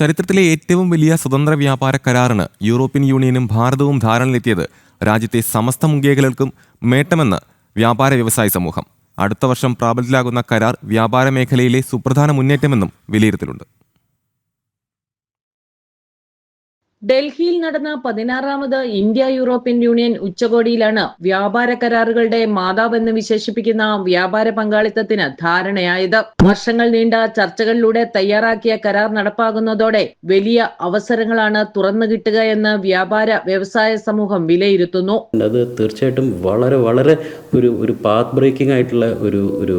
ചരിത്രത്തിലെ ഏറ്റവും വലിയ സ്വതന്ത്ര വ്യാപാര കരാറിന് യൂറോപ്യൻ യൂണിയനും ഭാരതവും ധാരണയിലെത്തിയത് രാജ്യത്തെ സമസ്ത മുഖ്യകൾക്കും മേട്ടമെന്ന് വ്യാപാര വ്യവസായ സമൂഹം. അടുത്ത വർഷം പ്രാബല്യത്തിലാകുന്ന കരാർ വ്യാപാര മേഖലയിലെ സുപ്രധാന മുന്നേറ്റമെന്നും വിലയിരുത്തലുണ്ട്. ഡൽഹിയിൽ നടന്ന പതിനാറാമത് ഇന്ത്യ യൂറോപ്യൻ യൂണിയൻ ഉച്ചകോടിയിലാണ് വ്യാപാര കരാറുകളുടെ മാതാവെന്ന് വിശേഷിപ്പിക്കുന്ന വ്യാപാര പങ്കാളിത്തത്തിന് ധാരണയായത്. വർഷങ്ങൾ നീണ്ട ചർച്ചകളിലൂടെ തയ്യാറാക്കിയ കരാർ നടപ്പാകുന്നതോടെ വലിയ അവസരങ്ങളാണ് തുറന്നു കിട്ടുക എന്ന് വ്യാപാര വ്യവസായ സമൂഹം വിലയിരുത്തുന്നു. അത് തീർച്ചയായിട്ടും വളരെ വളരെ ഒരു ഒരു പാത്ത് ബ്രേക്കിംഗ് ആയിട്ടുള്ള ഒരു ഒരു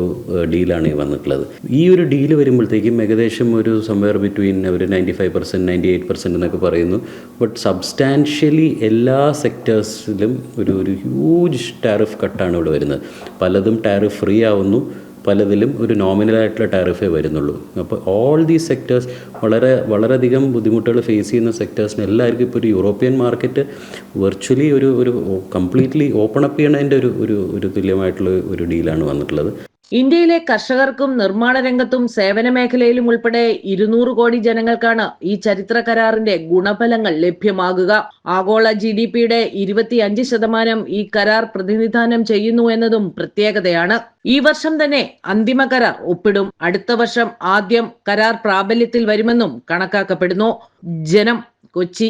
ഡീലാണ് വന്നിട്ടുള്ളത്. ഈ ഒരു ഡീൽ വരുമ്പോഴത്തേക്കും ഏകദേശം ഒരു സംവെയർ ബിറ്റ്വീൻ ഒരു ninety five percent ninety eight percent എന്നൊക്കെ പറയുന്നു. ബട്ട് സബ്സ്റ്റാൻഷ്യലി എല്ലാ സെക്ടേഴ്സിലും ഒരു ഒരു ഹ്യൂജ് ടാരിഫ് കട്ടാണ് ഇവിടെ വരുന്നത്. പലതും ടാരിഫ് ഫ്രീ ആവുന്നു. പലതിലും ഒരു നോമിനലായിട്ടുള്ള ടാരിഫേ വരുന്നുള്ളൂ. അപ്പോൾ ഓൾ ദീസ് സെക്ടേഴ്സ് വളരെ വളരെയധികം ബുദ്ധിമുട്ടുകൾ ഫേസ് ചെയ്യുന്ന സെക്ടേഴ്സിന് എല്ലാവർക്കും ഇപ്പോൾ ഒരു യൂറോപ്യൻ മാർക്കറ്റ് വെർച്വലി ഒരു ഒരു കംപ്ലീറ്റ്ലി ഓപ്പൺ അപ്പ് ചെയ്യണതിന്റെ ഒരു ഒരു ഒരു തുല്യമായിട്ടുള്ള ഒരു ഡീലാണ് വന്നിട്ടുള്ളത്. ഇന്ത്യയിലെ കർഷകർക്കും നിർമ്മാണ രംഗത്തും സേവന മേഖലയിലും ഉൾപ്പെടെ ഇരുന്നൂറ് കോടി ജനങ്ങൾക്കാണ് ഈ ചരിത്ര കരാറിന്റെ ഗുണഫലങ്ങൾ ലഭ്യമാകുക. ആഗോള ജി ഡി പിയുടെ ഇരുപത്തിയഞ്ച് ശതമാനം ഈ കരാർ പ്രതിനിധാനം ചെയ്യുന്നു എന്നതും പ്രത്യേകതയാണ്. ഈ വർഷം തന്നെ അന്തിമ കരാർ ഒപ്പിടും. അടുത്ത വർഷം ആദ്യം കരാർ പ്രാബല്യത്തിൽ വരുമെന്നും കണക്കാക്കപ്പെടുന്നു. ജനം കൊച്ചി